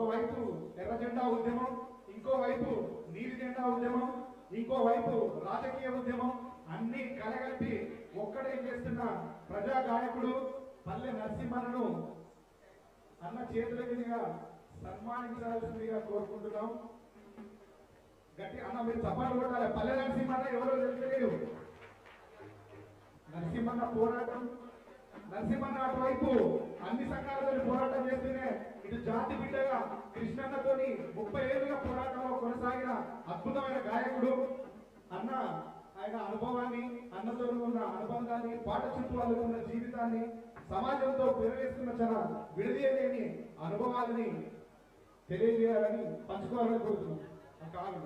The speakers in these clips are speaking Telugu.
ఒకవైపు ఎర్ర జెండా ఉద్యమం ఇంకోవైపు నీలి జెండా ఉద్యమం ఇంకోవైపు రాజకీయ ఉద్యమం అన్ని కలగలిపి ఒక్కడే చేస్తున్న ప్రజా గాయకుడు పల్లె నరసింహను అన్న చేతుల మీదుగా సన్మానించాల్సిందిగా కోరుకుంటున్నాం. గట్టి అన్న మీరు చప్పట్లు కొట్టాలి. పల్లె నరసింహన్న ఎవరో తెలియలేదు నరసింహన్న పోరాటం నరసింహన్న అటువైపు అన్ని సంఘాలతో పోరాటం చేస్తూనే ఇటు జాతి బిడ్డగా కృష్ణన్నతోని ముప్పై ఏళ్ళుగా పోరాటంలో కొనసాగిన అద్భుతమైన గాయకుడు. అన్న ఆయన అనుభవాన్ని అన్నతో ఉన్న అనుబంధాన్ని పాట చుట్టూ ఉన్న జీవితాన్ని సమాజంతో పెరవేస్తున్న చాలా విడదీయలేని అనుభవాలని తెలియజేయాలని పంచుకోవాలని కోరుతున్నాం. ఆ కాదు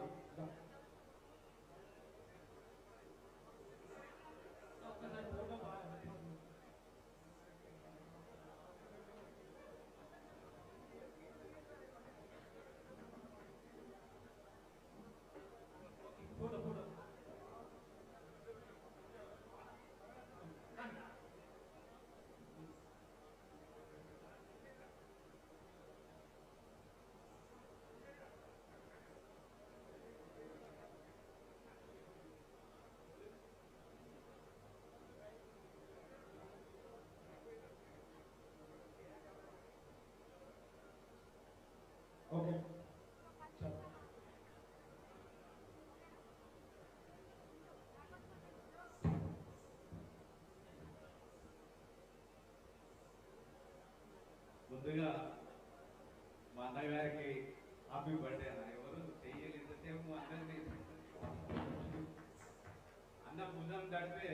ఓకే చలో. ముందుగా మా అన్నగారికి హ్యాపీ బర్త్డే అన్న. ఎవరు చెయ్యలేదు అందరినీ. అన్న భుజం తడితే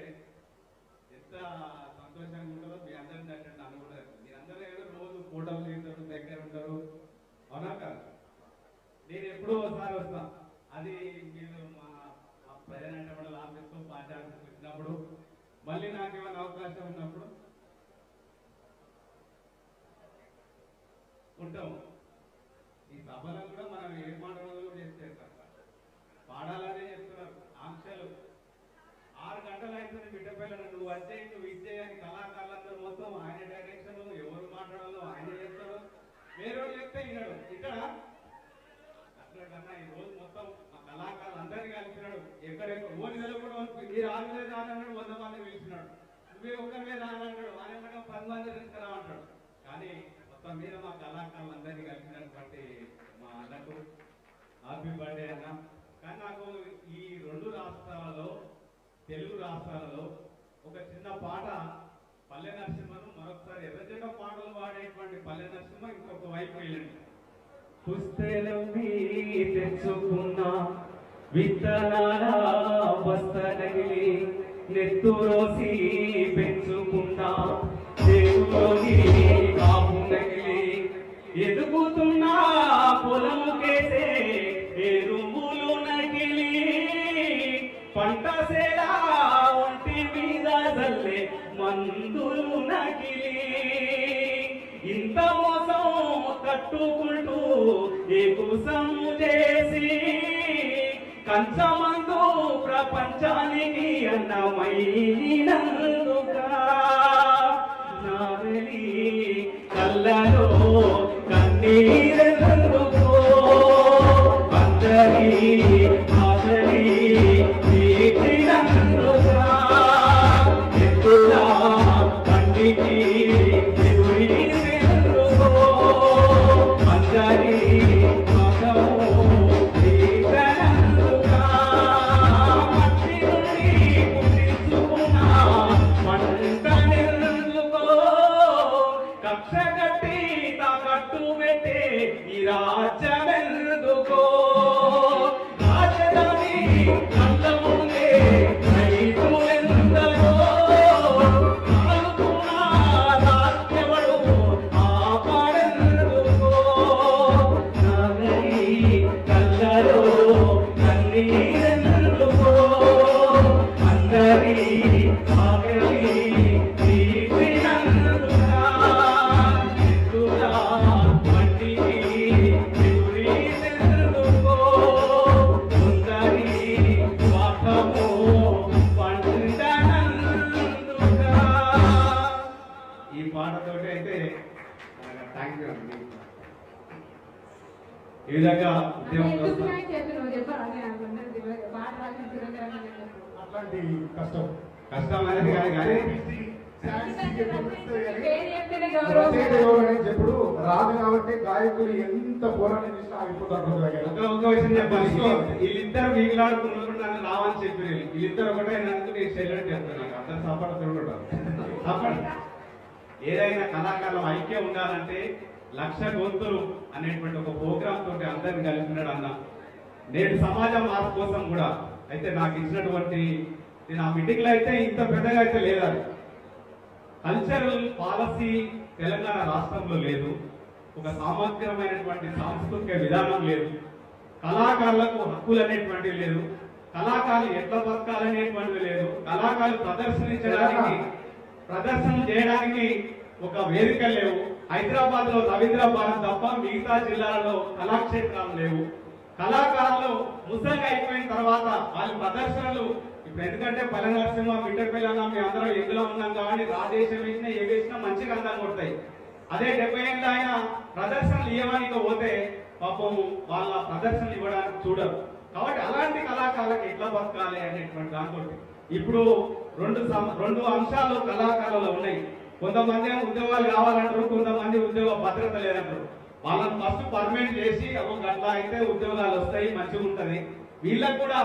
ఎంత సంతోషంగా ఉంటుందో మీ అందరిని దాటండి అన్న కూడా మీరందరూ ఏదో రోజు ఫోటోలు తీస్తారు దగ్గర ఉంటారు. అవునా కాదు? నేను ఎప్పుడో ఒకసారి వస్తా. అది మీరు మా ప్రజలంటే కూడా ఆఫీస్తో పార్టీ వచ్చినప్పుడు మళ్ళీ నాకు ఏమైనా అవకాశం ఉన్నప్పుడు ఉంటాం ఈ సభలో కూడా మనం ఏ మాటలు చేస్తే పాడాలనే చెప్తున్నారు ఆంక్షలు. ఆరు గంటలు అవుతుంది బిడ్డ పిల్లలు. నువ్వు వచ్చే నువ్వు ఇచ్చే అని కళాకారులందరూ మొత్తం ఆయన డైరెక్షన్ ఎవరు మాట్లాడాలో ఆయన చేస్తారు వేరే చెప్తే వినడు. ఇక్కడ అట్లా ఈ రోజు మొత్తం మా కళాకారులు అందరినీ కలిపినాడు ఎక్కడెక్కడ ఓనిదలో కూడా మీరు ఆరు రానన్నాడు వంద మంది పిలిచినాడు. నువ్వే ఒక్కరివే రానన్నాడు. ఆయన కూడా పది మంది తీసుకురామంటాడు. కానీ మొత్తం మీద మా కళాకారులు అందరినీ కలిపినటువంటి మా అన్నకు హ్యాపీ బర్త్డే అన్న. కానీ నాకు ఈ రెండు రాష్ట్రాలలో తెలుగు రాష్ట్రాలలో ఒక చిన్న పాట పల్లె నరసింహను మరొకసారి ఎర్రజెండ పాటలు పాడేటువంటి పల్లె నరసింహ ఇంకొక వైపు వెళ్ళండి పుస్తెలవి తెచ్చుకున్న విత్తనాల బస్తనగిలి నెత్తురోసి పెంచుకున్న ఎదుగుతున్న పొలము కేసే ఎరువులు నగిలి పంట సేలా ఒంటి మీద జల్లే మందులు నగిలి ఇంత మోసం కట్టుకుంటూ ఎగుసము చేసి కంచమందు ప్రపంచానికి అన్నమైనందుగా ఈ అని చెప్పు. అట్లాంటి కష్టం. కష్టం అనేది కాదు కానీ చెప్పుడు రాదు కాబట్టి గాయకులు ఎంత పోరాటం చేసినా ఆగిపోతారు. ఒక విషయం చెప్పాలి. వీళ్ళిద్దరు వీగులాడుకున్నప్పుడు నన్ను రావని చెప్పి వీళ్ళిద్దరు ఒకటే అయినందుకు నేను చెల్లెడు చెప్తున్నాను సపోర్ట్ ఏదైనా కళాకారులు ఐక్యం ఉండాలంటే లక్ష గొంతులు అనేటువంటి ఒక ప్రోగ్రామ్ తోటి అందరిని కలిపినాడు అన్న నేటి సమాజ మార్పు కోసం కూడా అయితే నాకు ఇచ్చినటువంటి నేను ఆ మీటింగ్లో అయితే ఇంత పెద్దగా అయితే లేదని. కల్చరల్ పాలసీ తెలంగాణ రాష్ట్రంలో లేదు. ఒక సమగ్రమైనటువంటి సాంస్కృతిక విధానం లేదు. కళాకారులకు హక్కులు అనేటువంటివి లేదు. కళాకారులు ఎట్లా బతకాలనేటువంటివి లేదు. కళాకారులు ప్రదర్శించడానికి ప్రదర్శన చేయడానికి ఒక వేదిక లేవు. హైదరాబాద్లో రవీంద్రబాద్ తప్ప మిగతా జిల్లాలలో కళాక్షేత్రాలు లేవు. కళాకారులు ముసలి అయిపోయిన తర్వాత వాళ్ళ ప్రదర్శనలు ఇప్పుడు ఎందుకంటే పల్లె నరసింహ మిట్టపల్లి అన్న మీ అందరం ఎందులో ఉన్నాం కాబట్టి రాజేశం వేసినా ఏ వేసినా మంచిగా అందం కొడతాయి. అదే డెబ్బై ఏళ్ళ ఆయన ప్రదర్శనలు ఇవ్వడానికి పోతే పాపం వాళ్ళ ప్రదర్శనలు ఇవ్వడానికి చూడరు. కాబట్టి అలాంటి కళాకారులకు ఎట్లా బతకాలి అనేటువంటి దాంతో ఇప్పుడు రెండు రెండు అంశాలు కళాకారులు ఉన్నాయి. కొంతమంది ఉద్యోగాలు కావాలంటారు కొంతమంది ఉద్యోగ భద్రత లేదంటారు. వాళ్ళని ఫస్ట్ పర్మనెంట్ చేసి ఒక గట్ల అయితే ఉద్యోగాలు వస్తాయి మంచిగా ఉంటుంది. వీళ్ళకు కూడా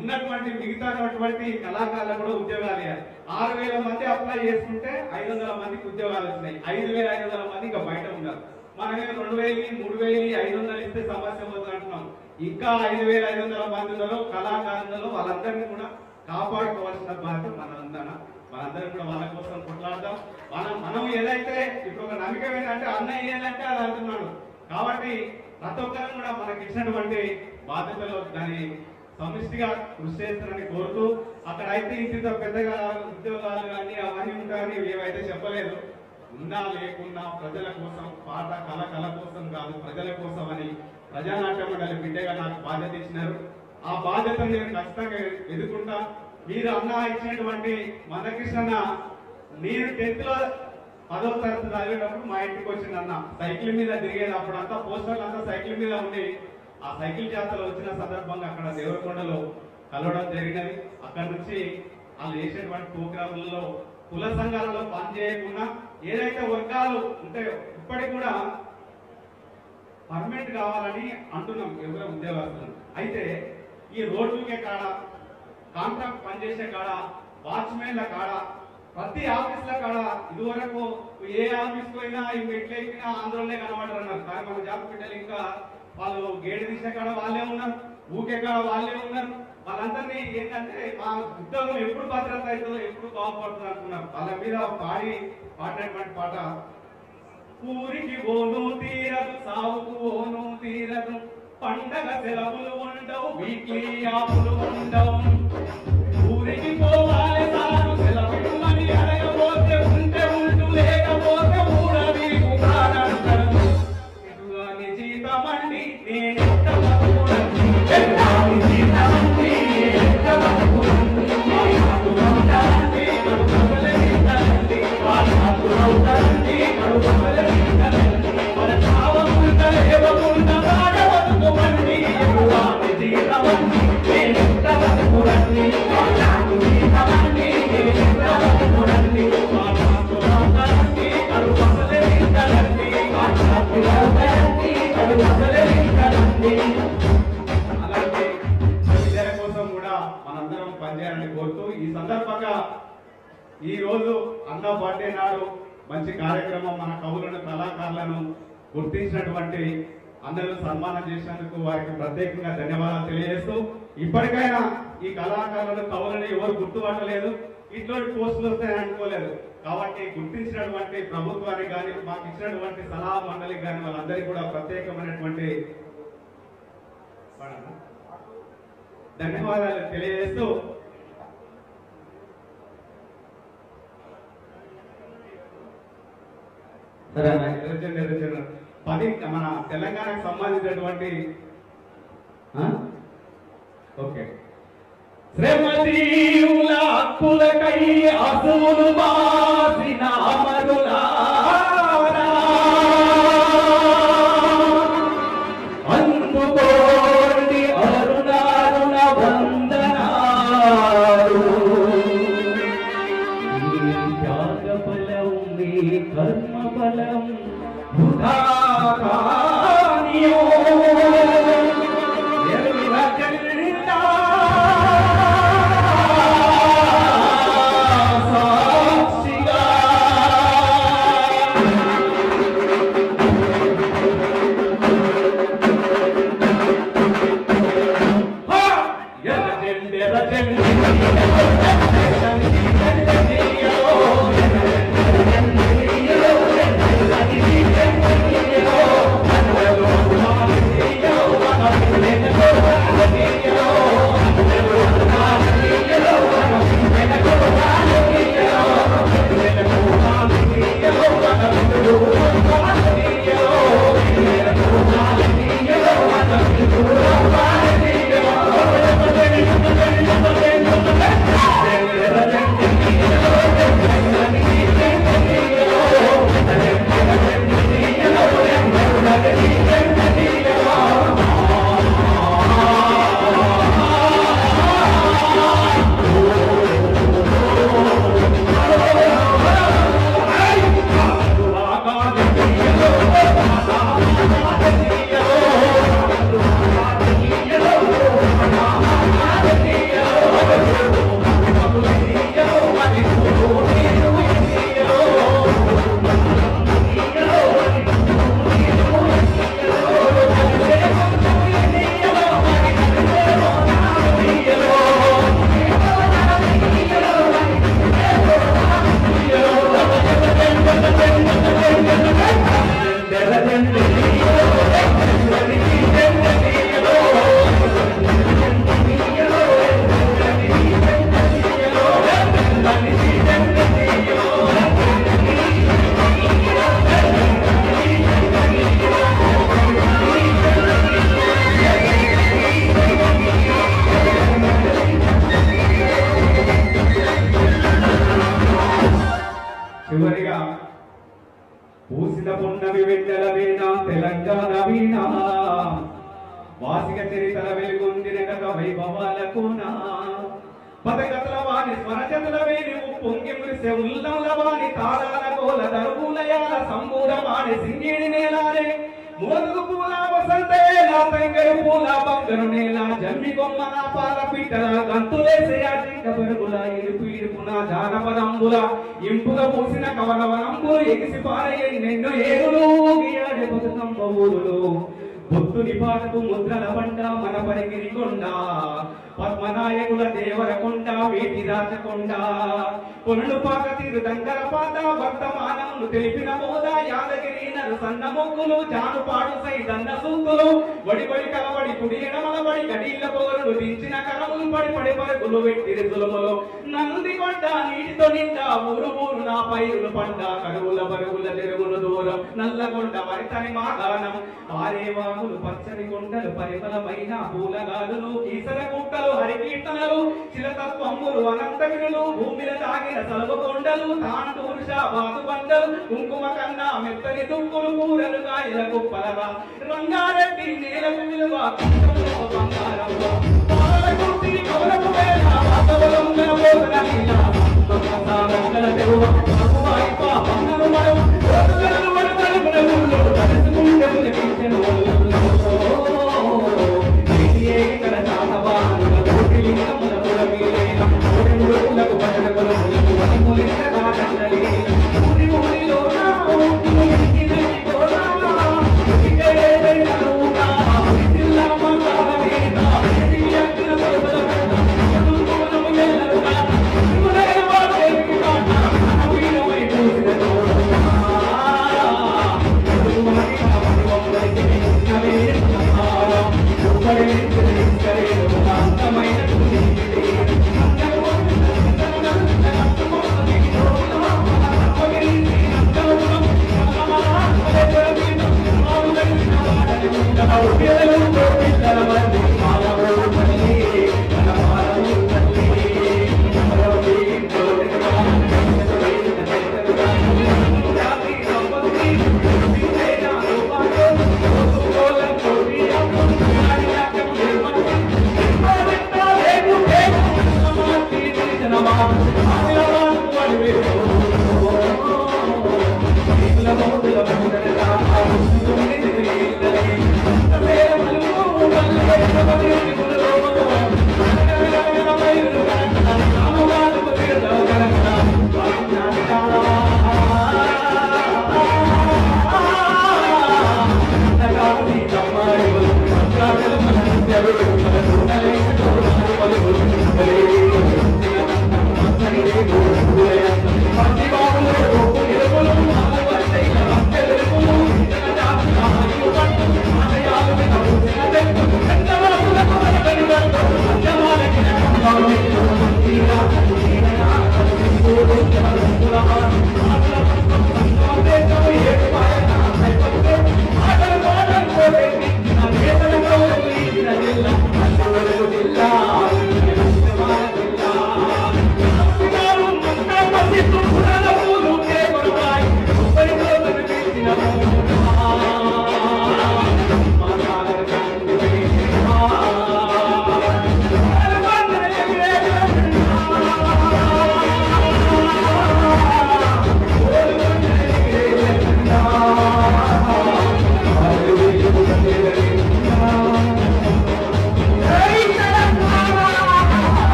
ఉన్నటువంటి మిగతాటువంటి కళాకారులకు కూడా ఉద్యోగాలు ఇవ్వాలి. ఆరు వేల మంది అప్లై చేసుకుంటే ఐదు వందల మందికి ఉద్యోగాలు వస్తున్నాయి. ఐదు వేల ఐదు వందల మంది ఇంకా బయట ఉన్నారు. మనమే రెండు వేలు మూడు వేలు ఐదు వందలు ఇస్తే సమస్య పోతుంది అంటున్నాం. ఇంకా ఐదు వేల ఐదు వందల మంది ఉన్నారు కళాకారులలో వాళ్ళందరినీ కూడా కాపాడుకోవాల్సిన బాధ్యత మన ఉందన్న మనందరం కూడా వాళ్ళ కోసం కొట్లాడదాం. మనం మనం ఏదైతే ఇప్పుడు ఒక నమ్మకం ఏంటంటే అన్నయ్య ఏంటంటే అది అంటున్నాడు. కాబట్టి ప్రతి ఒక్కరం కూడా మనకి ఇచ్చినటువంటి బాధ్యతలు దాన్ని సమిష్టిగా కృషి చేస్తారని కోరుతూ అక్కడ అయితే ఇంత పెద్దగా ఉద్యోగాలు కానీ అవన్నీ ఉంటాయని ఏవైతే చెప్పలేదు ఉన్నా లేకున్నా ప్రజల కోసం పాట కళ కళ కోసం కాదు ప్రజల కోసం అని ప్రజానాట్య మండలి బిడ్డగా నాకు బాధ్యత ఇచ్చినారు. ఆ బాధ్యతను నేను ఖచ్చితంగా ఎదుర్కొంటా. మీరు అన్న ఇచ్చినటువంటి మందకృష్ణ నేను టెన్త్లో పదో తరగతి చదివేటప్పుడు మా ఇంటికి వచ్చింది అన్న. సైకిల్ మీద తిరిగేది అప్పుడు అంతా పోస్టర్లు అంతా సైకిల్ మీద ఉండి ఆ సైకిల్ జాతరలో వచ్చిన సందర్భంగా అక్కడ దేవరకొండలో కలవడం జరిగినది. అక్కడ నుంచి వాళ్ళు చేసేటువంటి ప్రోగ్రాంలలో కుల సంఘాలలో పనిచేయకుండా ఏదైతే వర్గాలు ఉంటాయో ఇప్పటికి కూడా పర్మనెంట్ కావాలని అంటున్నాం ఎవరో ఉద్యోగస్తులు. అయితే ఈ రోడ్లకే కాడ కాంట్రాక్ట్ పనిచేసే కాడ వాచ్మెన్ల కాడ ప్రతి ఆఫీస్ ఆఫీసుల కాడ ఇదివరకు ఏ ఆఫీస్ పోయినా ఈ మెట్లు ఎక్కినా ఆంధ్రలోనే కనబడరు అన్నారు కానీ మన జాబ్ బిడ్డలు ఇంకా. వాళ్ళు గేడు తీసే కాడ వాళ్ళే ఉన్నారు ఊకే కాడ వాళ్ళే ఉన్నారు. వాళ్ళందరినీ ఏంటంటే మా ఉద్యోగం ఎప్పుడు భద్రత అవుతుందో ఎప్పుడు బాగుపడుతుంది అనుకున్నారు. వాళ్ళ మీద పాడి పాడినటువంటి పాట ఊరికి పోను తీరదు సాగుకు పోను తీరదు. పండగ సెలవులు ఉండవు వీక్లీ ఆపులు ఉండవు. ఊరికి పోవాలి ఈ రోజు అన్న బర్త్డే నాడు మంచి కార్యక్రమం మన కవులను కళాకారులను గుర్తించినటువంటి అందరూ సన్మానం చేసినందుకు వారికి ప్రత్యేకంగా ధన్యవాదాలు తెలియజేస్తూ ఇప్పటికైనా ఈ కళాకారులను కవులను ఎవరు గుర్తుపట్టలేదు ఇటువంటి పోస్టులు వస్తాయని అనుకోలేదు. కాబట్టి గుర్తించినటువంటి ప్రభుత్వానికి కానీ మాకు ఇచ్చినటువంటి సలహా మండలికి కానీ వాళ్ళందరికీ కూడా ప్రత్యేకమైనటువంటి ధన్యవాదాలు తెలియజేస్తూ సరే. అన్న, ఎర్రజెండా, పది మన తెలంగాణకు సంబంధించినటువంటి ఓకే. శ్రమజీవుల హక్కులకై అసువులు బాసిన చేస్తే మురిసె ఉల్లముల వాణి తాళాల కోల దరువులయాల సంబూర వాణి సింగిడి నేలాలే. మోదుగు పూల వసంతే నా తంగరు పూల బంగరు నేల జమ్మి కొమ్మ నా పాల పిట్టల గంతులేసే అటింక పరుగుల ఇరుపు ఇరుపున జానపదంబుల ఇంపుగా పూసిన కవనవనంబులు ఎగిసి పారయ్య నిన్ను ఏరులు గియాడే బతుకమ్మ ఊరులు. బొత్తుని పాటకు ముద్రల బండ మన పరిగిరి కొండ పద్మనాయకుల దేవర కొండ వేటి రాచకొండ కొనులు పాక తీరు దంగర పాత వర్తమానములు తెలిపిన మోద యాదగిరి నరు సన్న మొక్కులు జానుపాడు సై దన్న సూక్కులు వడి వడి కుడి ఎడమలబడి గడీల పోరులు దించిన కరములు పడి పడి పరుగులు వెట్టిరి సులములు నంది కొండ నీటితో నిండా ఊరు ఊరు నా పైరులు పండ కరువుల పరుగుల తెరుగులు దూరం. నల్లగొండ వరితని మాగానం పారే వాగులు పచ్చని కొండలు పరిమళమైన పూలగాలులు కీసర కుక్కలు హరికీర్తనలు చిలతత్వములు అనంతగిరులు భూమిల తాగిన సలువ కొండలు తాంటూరుష శాబాదు బండలు కుంకుమ కన్నా మెత్తని దుక్కులు కూరలు కాయల కుప్పలగా రంగారెడ్డి నేలకు విలువ బంగారం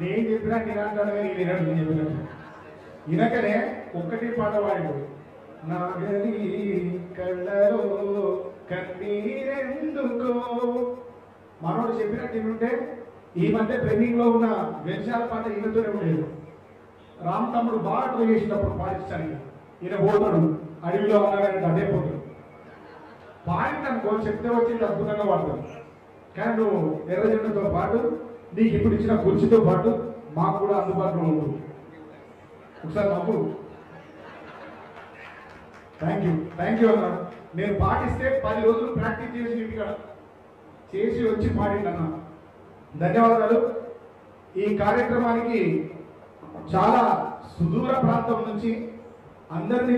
నేను చెప్పినా నేను అంటాను కానీ ఈయన నేను చెప్పినట్టు ఈయనకనే ఒక్కటి పాట పాడాడు. నా గది కళ్ళలో కన్నీరెందుకో? మనోడు చెప్పినట్టు ఉంటే ఈ మధ్య ట్రెండింగ్లో ఉన్న వెంశాల పాట ఈయనతోనే ఉండేది. రామ్ తమ్ముడు బాగా ట్రై చేసినప్పుడు పాటించాను ఈయన పోతాడు అడవిలో ఉన్నాడంటే అదే పోతాడు పాడిననుకో చెప్తే వచ్చి అద్భుతంగా వాడతాడు కానీ నువ్వు ఎర్రజెండతో పాటు నీకు ఇప్పుడు ఇచ్చిన కుర్చీతో పాటు మాకు కూడా అందుబాటులో ఉంటుంది ఒకసారి మాకు థ్యాంక్ యూ థ్యాంక్ యూ అన్న. నేను పాటిస్తే పది రోజులు ప్రాక్టీస్ చేసి ఇక్కడ చేసి వచ్చి పాడిండి అన్న. ధన్యవాదాలు. ఈ కార్యక్రమానికి చాలా సుదూర ప్రాంతం నుంచి అందరినీ